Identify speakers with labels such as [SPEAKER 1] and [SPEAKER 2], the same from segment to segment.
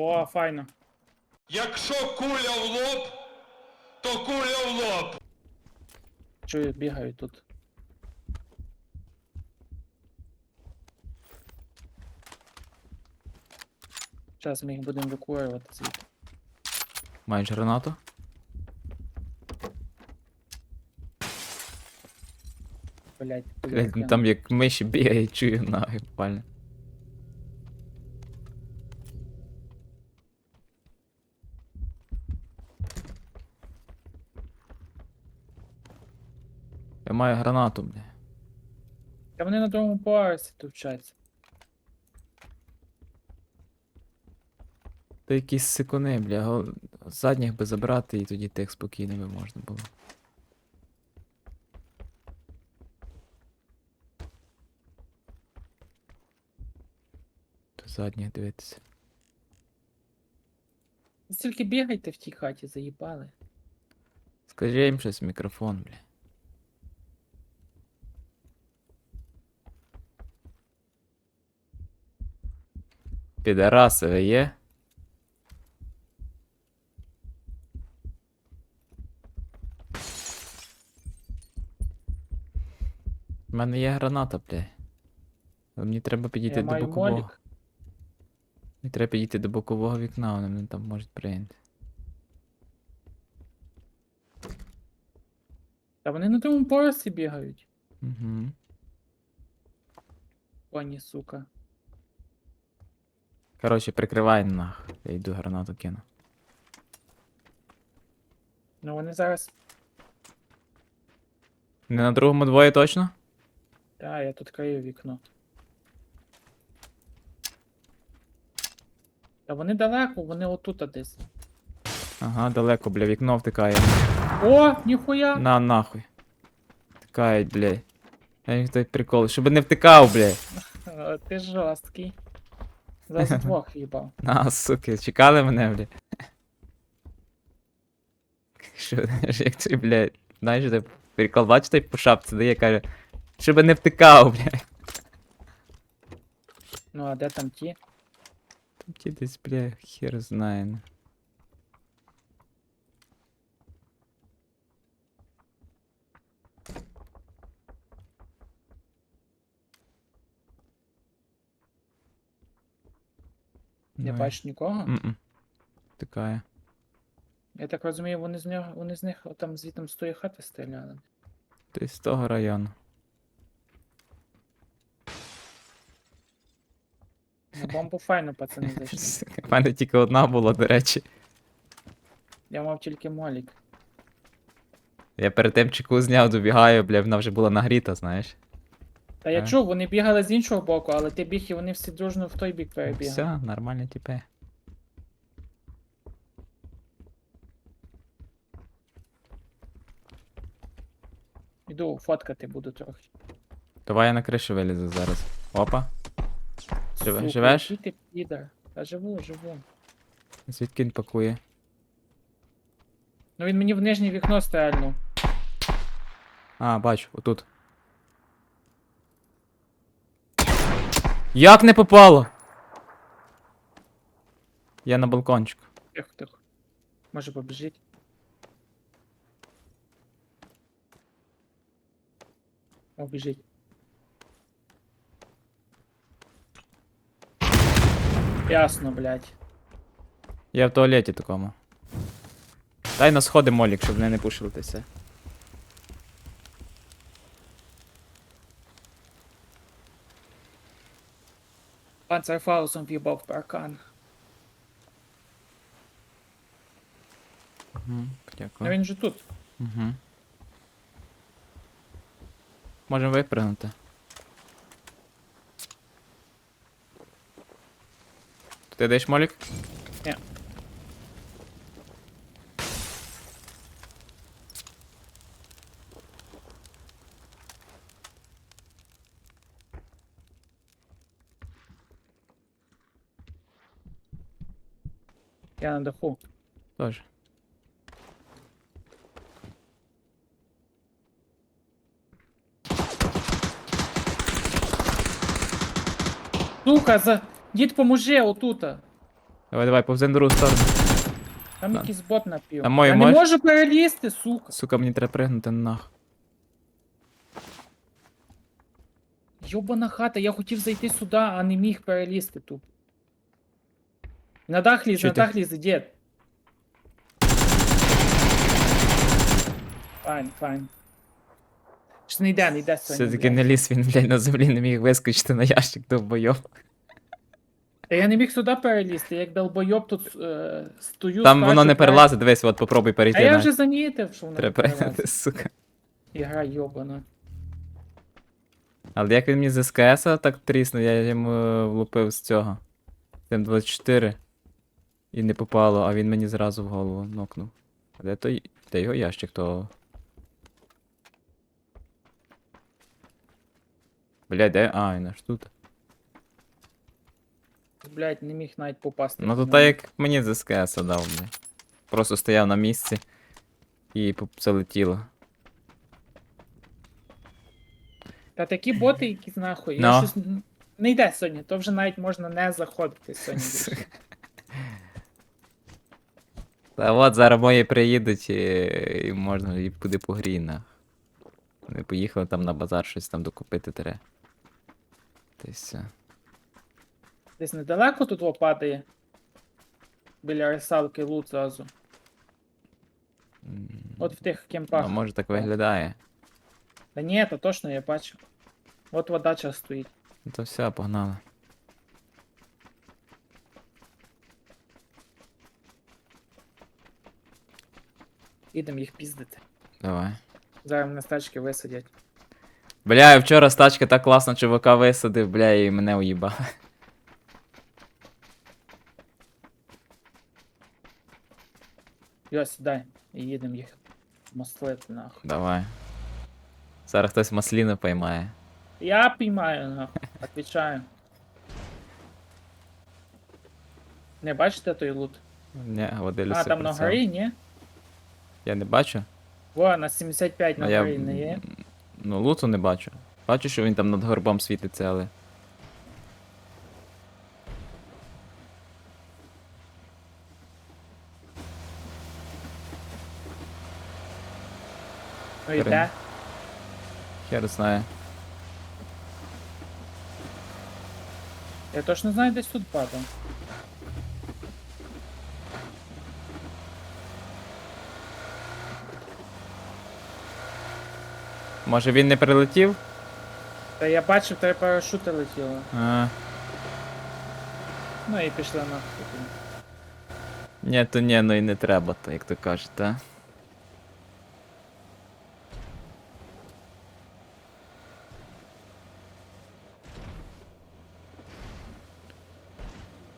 [SPEAKER 1] О, файно.
[SPEAKER 2] Якщо куля в лоб, то куля в лоб.
[SPEAKER 1] Чую, бігають тут. Зараз ми їх будемо викурювати звідти.
[SPEAKER 3] Маєш гранату?
[SPEAKER 1] Блять,
[SPEAKER 3] Блядь, там як миші бігає, чую нахуй буквально. Я маю гранату, бля.
[SPEAKER 1] Та вони на другому поверсі тут вчаться.
[SPEAKER 3] То якісь сикуни, бля. го- Задніх би забрати і тоді тих спокійно би можна було. До задніх дивитися.
[SPEAKER 1] Стільки бігайте в тій хаті, заїбали.
[SPEAKER 3] Скажи їм щось в мікрофон, бля. Підараси ви є? У мене є граната, бля. Але мені треба підійти
[SPEAKER 1] Я
[SPEAKER 3] до
[SPEAKER 1] маю
[SPEAKER 3] бокового.
[SPEAKER 1] молік.
[SPEAKER 3] Мені треба підійти до бокового вікна, вони мене там можуть прийняти.
[SPEAKER 1] Та вони на другому поверсі бігають.
[SPEAKER 3] Угу.
[SPEAKER 1] Коні, сука.
[SPEAKER 3] Коротше, прикривай нах. Я йду гранату кину.
[SPEAKER 1] Ну вони зараз.
[SPEAKER 3] Не на другому двоє точно?
[SPEAKER 1] Та, я тут крию вікно. Та вони далеко, вони отут десь.
[SPEAKER 3] Ага, далеко, бля, вікно втикає.
[SPEAKER 1] О, ніхуя!
[SPEAKER 3] На нахуй. Втикають, бля. Я їх той прикол. Щоб не втикав, бля.
[SPEAKER 1] О, Ти жорсткий. Зараз двох їбав.
[SPEAKER 3] На, суки, чекали мене, бля. Що, як цей, блядь, знаєш, той прикол, бачите, по шапці дає, каже, щоб не втикав, блядь.
[SPEAKER 1] Ну а де там ті?
[SPEAKER 3] Там ті десь, бля, хер знає.
[SPEAKER 1] Не
[SPEAKER 3] Ну,
[SPEAKER 1] бачиш нікого?
[SPEAKER 3] Мгм. Втикає.
[SPEAKER 1] Я так розумію, вони з нього, вони з них там звітом з тої хати стріляли.
[SPEAKER 3] Десь з того району.
[SPEAKER 1] На бомбу файно, пацани, зайшли.
[SPEAKER 3] У мене тільки одна була, до речі.
[SPEAKER 1] Я мав тільки молік.
[SPEAKER 3] Я перед тим чеку зняв, добігаю, бля, вона вже була нагріта, знаєш.
[SPEAKER 1] Та я
[SPEAKER 3] Е.
[SPEAKER 1] чув, вони бігали з іншого боку, але ти біг і вони всі дружно в той бік перебігали.
[SPEAKER 3] Все, нормально тіпе.
[SPEAKER 1] Іду фоткати буду трохи.
[SPEAKER 3] Давай я на кришу вилізу зараз. Опа. Живе-
[SPEAKER 1] Сука,
[SPEAKER 3] живеш?
[SPEAKER 1] який ти підар. Та живу, живу.
[SPEAKER 3] Звідки він пакує?
[SPEAKER 1] Ну він мені в нижнє вікно стрельнув.
[SPEAKER 3] А, бачу, отут. Як не попало? Я на балкончику.
[SPEAKER 1] Тихо, тихо. Може побіжить. О, біжить. Ясно, блядь.
[SPEAKER 3] Я в туалеті такому. Дай на сходи молік, щоб вони не пушилися.
[SPEAKER 1] Панцерфаусом в'їбав паркан.
[SPEAKER 3] Угу,
[SPEAKER 1] Ну
[SPEAKER 3] дякую.
[SPEAKER 1] він же тут.
[SPEAKER 3] Угу. Можемо випрыгнути. Ти даєш молік?
[SPEAKER 1] Ні. Я на даху.
[SPEAKER 3] Тоже.
[SPEAKER 1] Сука, за... Дід поможи отута.
[SPEAKER 3] Давай, давай, повзи на другу сторону.
[SPEAKER 1] Там
[SPEAKER 3] Так.
[SPEAKER 1] якийсь бот напів.
[SPEAKER 3] А мою
[SPEAKER 1] Я не
[SPEAKER 3] мож-
[SPEAKER 1] можу перелізти, сука.
[SPEAKER 3] Сука, мені треба пригнути нах.
[SPEAKER 1] Йобана хата, я хотів зайти сюди, а не міг перелізти тут. На дах лізе,
[SPEAKER 3] Чо
[SPEAKER 1] на дах лізе, дід. Файн, файн. Чи не йде, не йде сьогодні.
[SPEAKER 3] Все-таки
[SPEAKER 1] блядь.
[SPEAKER 3] не ліз він, блядь, на землі не міг вискочити на ящик довбойов.
[SPEAKER 1] Та я не міг сюди перелізти, як долбойоб тут е, стою.
[SPEAKER 3] Там воно не
[SPEAKER 1] пере-
[SPEAKER 3] перелазить, дивись, от попробуй
[SPEAKER 1] А
[SPEAKER 3] перейти.
[SPEAKER 1] я
[SPEAKER 3] на-
[SPEAKER 1] вже замітив, що воно не
[SPEAKER 3] Треба
[SPEAKER 1] перелазить.
[SPEAKER 3] перейти, сука.
[SPEAKER 1] Ігра йобана.
[SPEAKER 3] Але як він мені з СКС так тріснув, я йому влупив з цього. Тим 24. І не попало, а він мені зразу в голову нокнув. А де той. Де його ящик того? Блядь, де? А, він аж тут.
[SPEAKER 1] Блять, не міг навіть попасти.
[SPEAKER 3] Ну то так як мені з СКС дав, блядь. Просто стояв на місці і залетіло.
[SPEAKER 1] Та такі боти, які нахуй.
[SPEAKER 3] Ну.
[SPEAKER 1] Я щось не йде сьогодні, то вже навіть можна не заходити сьогодні.
[SPEAKER 3] Та от зараз мої приїдуть і, і можна і куди по грі, нах. Вони поїхали там на базар щось там докупити треба. Та й все.
[SPEAKER 1] Десь недалеко тут во падає. Біля рисалки лут зразу.
[SPEAKER 3] М,
[SPEAKER 1] От в тих кемпах.
[SPEAKER 3] А може так виглядає.
[SPEAKER 1] Та ні, то точно я бачив. От вода час стоїть.
[SPEAKER 3] Ну то все, погнали.
[SPEAKER 1] Ідем їх піздити.
[SPEAKER 3] Давай.
[SPEAKER 1] Зараз мене з тачки висадять.
[SPEAKER 3] Бля, я вчора з тачки так класно чувака висадив, бля, і мене уїбав.
[SPEAKER 1] Йо, сідай. І їдемо їх маслити нахуй.
[SPEAKER 3] Давай. Зараз хтось масліну поймає.
[SPEAKER 1] Я піймаю нахуй. Отвічаю. Не бачите той лут?
[SPEAKER 3] Ні, водилюся.
[SPEAKER 1] А, там на горі, ні?
[SPEAKER 3] Я не бачу.
[SPEAKER 1] Во, на 75 на
[SPEAKER 3] а я
[SPEAKER 1] є.
[SPEAKER 3] ну луту не бачу. Бачу, що він там над горбом світиться, але.
[SPEAKER 1] Ну і де?
[SPEAKER 3] Хер знає.
[SPEAKER 1] Я точно знаю, десь тут падав.
[SPEAKER 3] Може він не прилетів?
[SPEAKER 1] Та я бачив, три парашути летіло.
[SPEAKER 3] А,
[SPEAKER 1] Ну і пішли нахуй.
[SPEAKER 3] ні, то ні, ну і не треба, то, як то кажуть, та?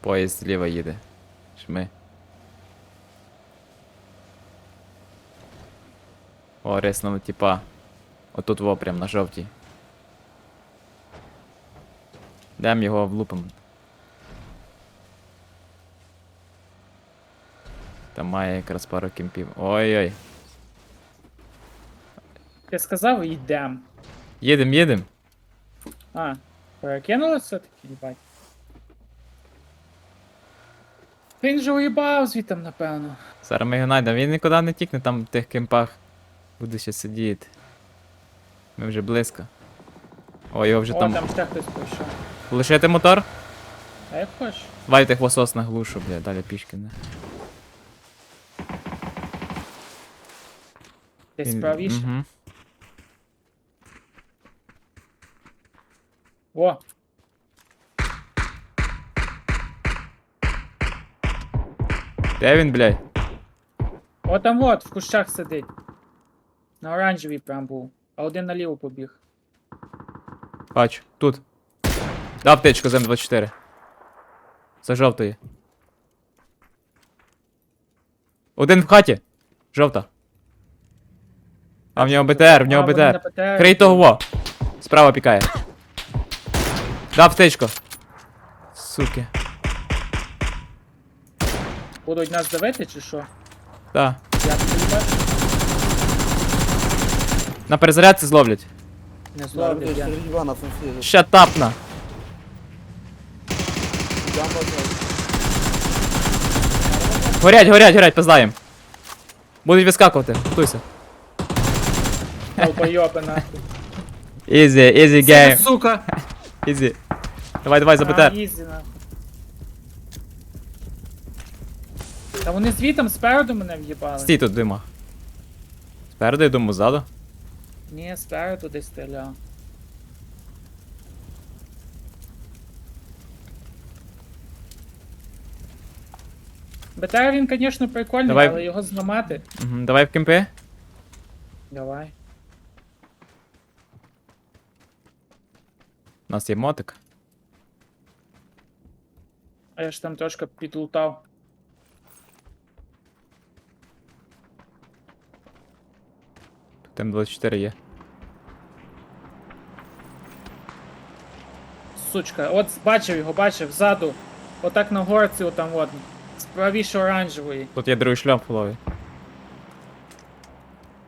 [SPEAKER 3] Поїзд зліва їде. Жми. О, риснули типа. Отут во прям на жовтій. Дам його влупим. Там має якраз пару кімпів. Ой-ой.
[SPEAKER 1] Ти сказав, йдем.
[SPEAKER 3] Їдем, їдем.
[SPEAKER 1] А, перекинули все-таки, їбать. Він же уїбав звітом, напевно.
[SPEAKER 3] Зараз ми його знайдемо. Він нікуди не тікне, там в тих кемпах буде ще сидіти. Ми вже близько. О, його вже
[SPEAKER 1] О,
[SPEAKER 3] там.
[SPEAKER 1] там ще хтось прийшов.
[SPEAKER 3] Лишити мотор?
[SPEAKER 1] А як хочеш?
[SPEAKER 3] Давай тих лосос наглушу, бля, далі пішки не.
[SPEAKER 1] Десь правіше.
[SPEAKER 3] Угу.
[SPEAKER 1] О,
[SPEAKER 3] Де він, блядь?
[SPEAKER 1] о там от, в кущах сидить. На оранжевій прям був. А один наліво побіг.
[SPEAKER 3] Бачу, тут. Дав аптечку з М24. За жовтої. Один в хаті. Жовта. А в нього БТР, в нього
[SPEAKER 1] А, вони на
[SPEAKER 3] БТР.
[SPEAKER 1] БТР.
[SPEAKER 3] Крий того. Справа пікає. Дав аптечку. Суки.
[SPEAKER 1] Будуть нас давити чи що?
[SPEAKER 3] Да.
[SPEAKER 1] Я бачу.
[SPEAKER 3] На перезарядці зловлять.
[SPEAKER 1] Не зловлю я.
[SPEAKER 4] Івана
[SPEAKER 3] тапна.
[SPEAKER 4] Я можу.
[SPEAKER 3] Горять, горять, горять, пиздаєм. Будуть вискакувати, готуйся.
[SPEAKER 1] Долбойоби нахуй.
[SPEAKER 3] Ізі, ізі гейм.
[SPEAKER 1] сука!
[SPEAKER 3] Ізі. Давай, давай,
[SPEAKER 1] А,
[SPEAKER 3] забите.
[SPEAKER 1] ізі, нахуй. Та вони звітом спереду мене в'їбали.
[SPEAKER 3] Стій тут, дима. Спереду, я думаю, ззаду.
[SPEAKER 1] Ні, спереду десь стріляв. БТР він, звісно, прикольний,
[SPEAKER 3] Давай.
[SPEAKER 1] але його зламати.
[SPEAKER 3] Угу, давай в кемпи.
[SPEAKER 1] Давай.
[SPEAKER 3] У нас є мотик.
[SPEAKER 1] А я ж там трошки підлутав.
[SPEAKER 3] Тут М24 є.
[SPEAKER 1] Сучка. От бачив його, бачив, ззаду. Отак на горці, отам от. Справіше оранжевої.
[SPEAKER 3] Тут є другий шльом фуловий.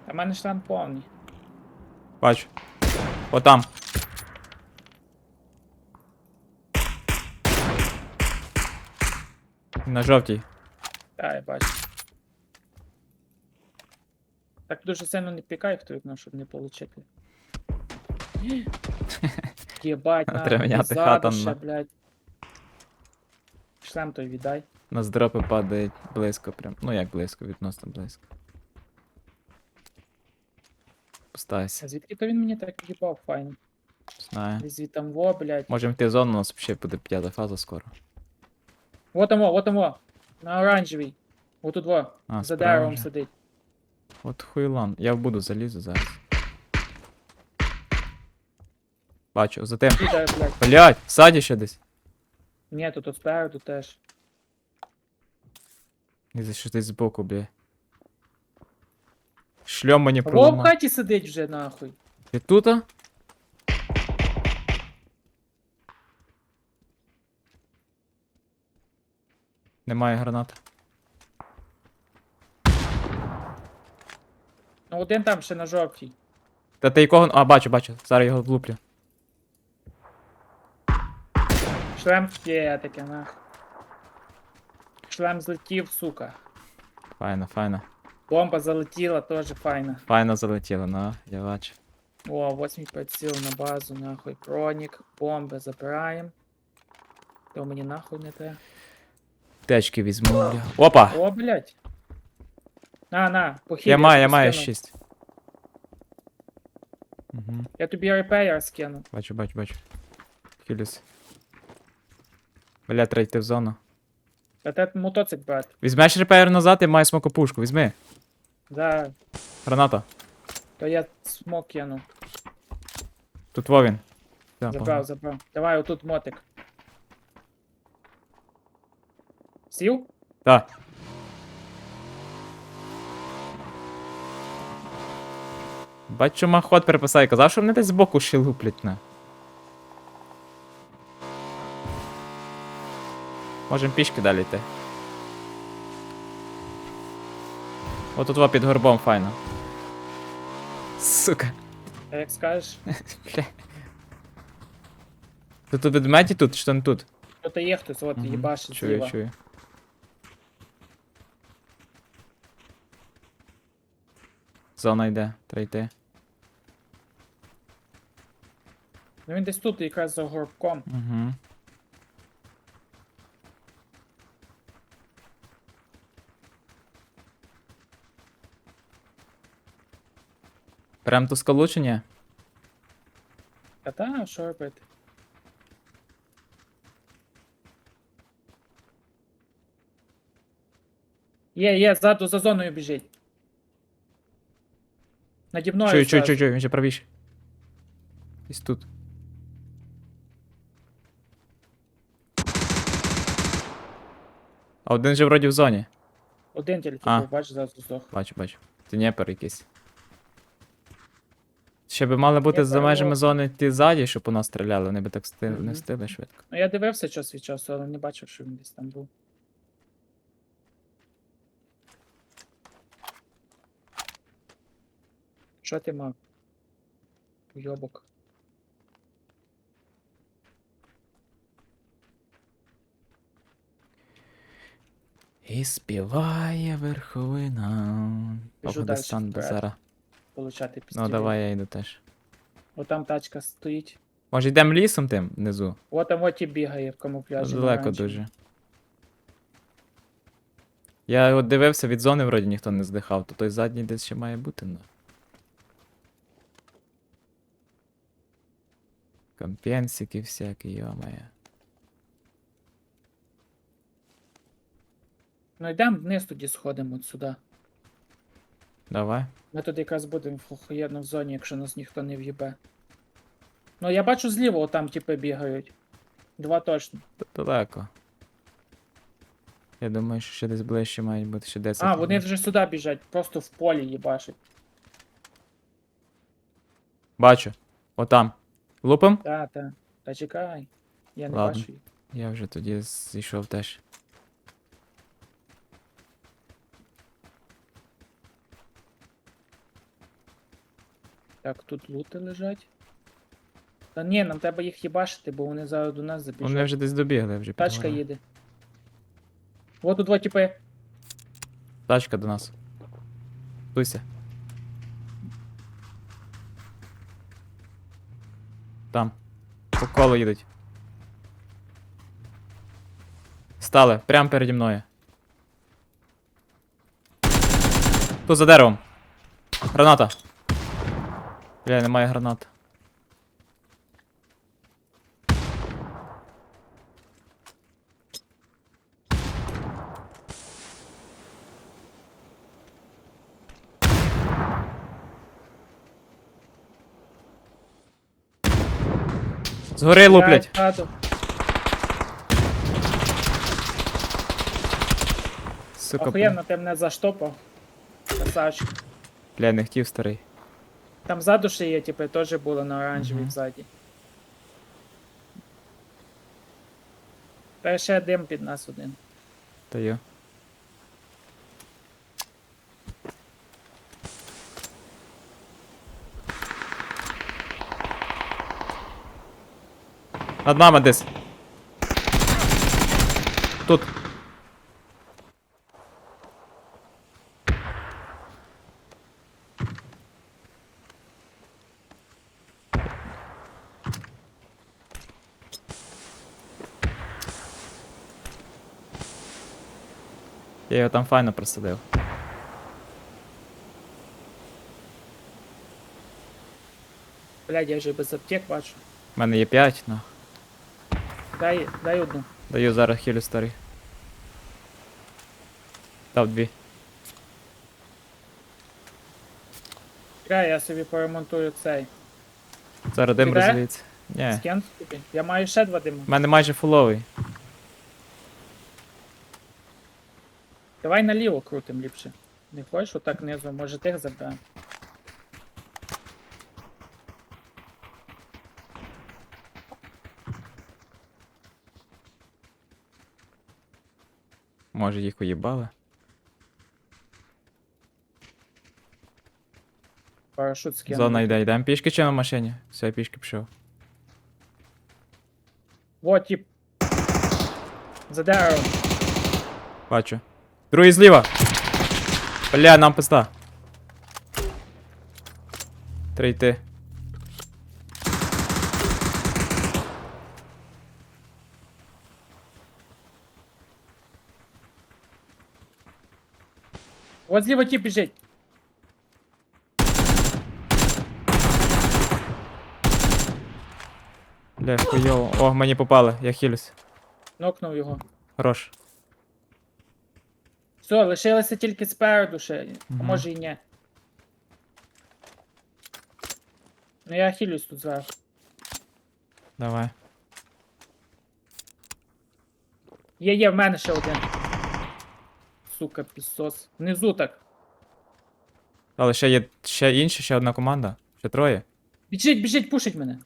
[SPEAKER 1] А в мене штан повний.
[SPEAKER 3] Бачу. Отам. На жовтій.
[SPEAKER 1] Так, я бачу. Так дуже сильно не пікай в ту вікно, щоб не получити. Єбать, на,
[SPEAKER 3] Треба міняти хатан, на.
[SPEAKER 1] блядь. Шлем той віддай.
[SPEAKER 3] У нас дропи падають близько прям. Ну як близько, відносно близько.
[SPEAKER 1] А
[SPEAKER 3] Постався.
[SPEAKER 1] звідки то він мені так в'їбав файно?
[SPEAKER 3] Знаю.
[SPEAKER 1] Десь звідтам во, блядь.
[SPEAKER 3] Можемо йти в зону, у нас ще буде п'ята фаза скоро.
[SPEAKER 1] Вот во, вот во. На оранжевій. Вот тут во.
[SPEAKER 3] А,
[SPEAKER 1] За
[SPEAKER 3] справа
[SPEAKER 1] деревом
[SPEAKER 3] вже.
[SPEAKER 1] сидить.
[SPEAKER 3] От хуйлан. Я в буду залізу зараз. Бачу, за тим.
[SPEAKER 1] Блядь.
[SPEAKER 3] Блять, ззаді ще десь.
[SPEAKER 1] Ні, тут от спереду теж.
[SPEAKER 3] І за що десь збоку, бля. Шльом мені
[SPEAKER 1] Во в
[SPEAKER 3] проламав.
[SPEAKER 1] хаті сидить вже нахуй.
[SPEAKER 3] Ти тут? а? Немає гранат.
[SPEAKER 1] Ну один там ще на жовтій.
[SPEAKER 3] Та ти якого. А, бачу, бачу. Зараз його влуплю.
[SPEAKER 1] Шлем є таке, нахуй. Шлем злетів, сука.
[SPEAKER 3] Файно, файно.
[SPEAKER 1] Бомба залетіла, теж файна.
[SPEAKER 3] Файно залетіло, ну, я бачу.
[SPEAKER 1] О, 8 приціл на базу, нахуй. Бронік, бомби забираємо. То мені нахуй не те.
[SPEAKER 3] Течки візьму, бля. Опа!
[SPEAKER 1] О, блядь. На, на, похід.
[SPEAKER 3] Я маю, я маю
[SPEAKER 1] скину.
[SPEAKER 3] 6. Угу.
[SPEAKER 1] Я тобі репейер скину.
[SPEAKER 3] Бачу, бачу, бачу. Хілюс. Бля, треба йти в зону.
[SPEAKER 1] Та те мотоцик брати.
[SPEAKER 3] Візьмеш репейр назад і маю смокопушку, візьми.
[SPEAKER 1] Да,
[SPEAKER 3] Граната.
[SPEAKER 1] то я смок кину.
[SPEAKER 3] Тут Вовін. Все,
[SPEAKER 1] Забрав,
[SPEAKER 3] погнали.
[SPEAKER 1] забрав. Давай, отут мотик. Сів?
[SPEAKER 3] Так. Бачу, махот переписав і казав, що мене десь збоку ще луплять на. Можем пішки далі йти. От тут під горбом файно. Сука.
[SPEAKER 1] А як скажеш?
[SPEAKER 3] Ти тут ведмеді тут, чи то не тут?
[SPEAKER 1] Тут є хтось, от
[SPEAKER 3] Мгм.
[SPEAKER 1] їбашить
[SPEAKER 3] Чую,
[SPEAKER 1] зліва.
[SPEAKER 3] чую. Зона йде, треба йти.
[SPEAKER 1] Ну він десь тут якраз за горбком.
[SPEAKER 3] Угу. Прям чи ні?
[SPEAKER 1] Та та, що робити? Є, є, ззаду за зоною біжить. Наді мною.
[SPEAKER 3] Чую, чую,
[SPEAKER 1] зразу.
[SPEAKER 3] чую, чую, він ще правіше. Десь тут. А один же вроді в зоні.
[SPEAKER 1] Один тільки
[SPEAKER 3] А.
[SPEAKER 1] був, бачиш, зразу здох.
[SPEAKER 3] Бачу, бачу. Це Дніпер якийсь. Ще би мали бути за межами
[SPEAKER 1] о.
[SPEAKER 3] зони ті ззаді, щоб у нас стріляли, вони би так сти...
[SPEAKER 1] Мгм.
[SPEAKER 3] не встигли швидко.
[SPEAKER 1] Ну я дивився час від часу, але не бачив, що він десь там був. Що ти мав? Йобок.
[SPEAKER 3] І співає верховина. Афганистан
[SPEAKER 1] дальше, вперед.
[SPEAKER 3] Базара.
[SPEAKER 1] Получати
[SPEAKER 3] Ну
[SPEAKER 1] пістолет.
[SPEAKER 3] давай я йду теж.
[SPEAKER 1] От там тачка стоїть.
[SPEAKER 3] Може йдемо лісом тим внизу?
[SPEAKER 1] От там от і бігає в камуфляжі.
[SPEAKER 3] Далеко дуже. Я от дивився, від зони вроді ніхто не здихав, то той задній десь ще має бути, ну. Компенсики всякі, йомає.
[SPEAKER 1] Ну йдемо вниз тоді сходимо от сюди.
[SPEAKER 3] Давай.
[SPEAKER 1] Ми тут якраз будемо в охуєнно в зоні, якщо нас ніхто не в'їбе. Ну я бачу зліва, отам типи бігають. Два точно.
[SPEAKER 3] Далеко. Я думаю, що ще десь ближче мають бути ще 10.
[SPEAKER 1] А, вони
[SPEAKER 3] метрів.
[SPEAKER 1] вже сюди біжать, просто в полі їбашать.
[SPEAKER 3] Бачу. Отам. Лупим?
[SPEAKER 1] Та, та. Та чекай. Я не
[SPEAKER 3] Ладно.
[SPEAKER 1] бачу їх.
[SPEAKER 3] Я вже тоді зійшов теж.
[SPEAKER 1] Так, тут лути лежать. Та ні, нам треба їх їбашити, бо вони зараз до нас забіжать.
[SPEAKER 3] Вони вже десь добігли, вже
[SPEAKER 1] Тачка
[SPEAKER 3] підгорали.
[SPEAKER 1] їде. Вот тут два типи.
[SPEAKER 3] Тачка до нас. Туйся. Там. По колу їдуть. Стали, прямо переді мною. Тут за деревом. Граната. Бля, немає гранат. Згори луплять.
[SPEAKER 1] Ззаду.
[SPEAKER 3] Сука,
[SPEAKER 1] Охуєнно, ти мене заштопав. Красавчик.
[SPEAKER 3] бля, не хотів старий.
[SPEAKER 1] Там ззаду ще є, типи, теж було на оранжевій
[SPEAKER 3] Мгм.
[SPEAKER 1] ззаді. Та ще дим під нас один.
[SPEAKER 3] Та йо. Над нами десь. Тут. Там файно присадив.
[SPEAKER 1] Блядь, я вже без аптек бачу.
[SPEAKER 3] У мене є 5, ну.
[SPEAKER 1] Дай, дай одну.
[SPEAKER 3] Даю зараз хілю старий. Дав дві.
[SPEAKER 1] Чекай, я собі поремонтую цей.
[SPEAKER 3] Зараз дим
[SPEAKER 1] Піде?
[SPEAKER 3] розвіється. Ні.
[SPEAKER 1] Тобі. Я маю ще два дими.
[SPEAKER 3] У мене майже фуловий.
[SPEAKER 1] Давай наліво крутим ліпше. Не хочеш отак низу, може тих заберемо.
[SPEAKER 3] Може їх уїбали.
[SPEAKER 1] Парашут скину.
[SPEAKER 3] Зона йде, йдемо пішки чи на машині? Все, я пішки пішов.
[SPEAKER 1] Вот, тип. За деревом.
[SPEAKER 3] Бачу. Другий зліва. Бля, нам пизда. Три йти.
[SPEAKER 1] От зліва тип біжить.
[SPEAKER 3] Бля, хуйово. О, мені попали, я хилюсь.
[SPEAKER 1] Нокнув його.
[SPEAKER 3] Хорош.
[SPEAKER 1] Все, лишилося тільки спереду ще. А
[SPEAKER 3] Мгм.
[SPEAKER 1] може і ні. Ну я хилюсь тут зверху.
[SPEAKER 3] Давай.
[SPEAKER 1] Є, є, в мене ще один. Сука, пісос. Внизу так.
[SPEAKER 3] Але ще є ще інша, ще одна команда. Ще троє.
[SPEAKER 1] Біжить, біжить, пушить мене.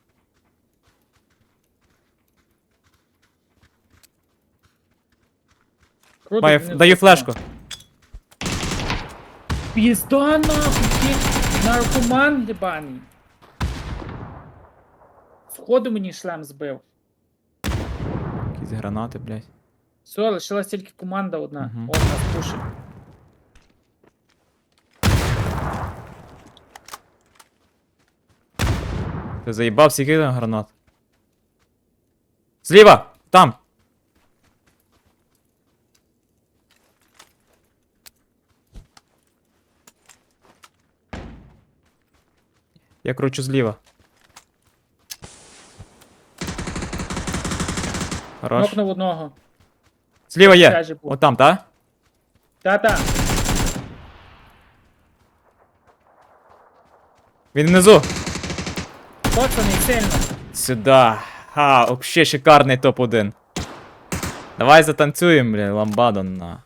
[SPEAKER 1] Круто,
[SPEAKER 3] Маю, даю флешку.
[SPEAKER 1] Пізда нахуй, ти наркоман єбаний. Сходу мені шлем збив.
[SPEAKER 3] Якісь гранати, блядь.
[SPEAKER 1] Все, лишилась тільки команда одна.
[SPEAKER 3] Мгм.
[SPEAKER 1] От нас пушить.
[SPEAKER 3] Ти заїбав скільки там гранат? Зліва! Там! Я кручу зліва. Хорош.
[SPEAKER 1] Нокнув одного.
[SPEAKER 3] Зліва є!
[SPEAKER 1] Каже, був.
[SPEAKER 3] От там, так?
[SPEAKER 1] Та-та.
[SPEAKER 3] Він внизу.
[SPEAKER 1] Коцаний сильно.
[SPEAKER 3] Сюда. Ха, вообще шикарний топ-1. Давай затанцюємо, блін, ламбадо на.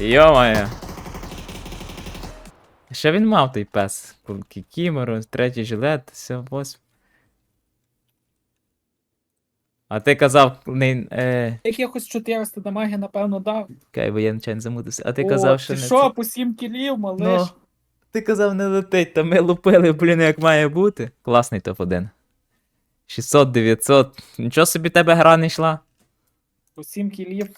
[SPEAKER 3] Йо-моє. Що він мав той пес? Кікімеру, третій жилет, все, восьм. А ти казав, не. Е,
[SPEAKER 1] Якихось 400 дамаги, напевно, дав.
[SPEAKER 3] кай, бо я нечайно замутився. А ти
[SPEAKER 1] О,
[SPEAKER 3] казав, що
[SPEAKER 1] ти
[SPEAKER 3] не.
[SPEAKER 1] що,
[SPEAKER 3] це-
[SPEAKER 1] по 7 кілів, малиш?
[SPEAKER 3] Ну, ти казав не летить, та ми лупили, блін, як має бути. Класний топ-1. 600, 900. Нічого собі тебе гра не йшла.
[SPEAKER 1] По 7 кілів.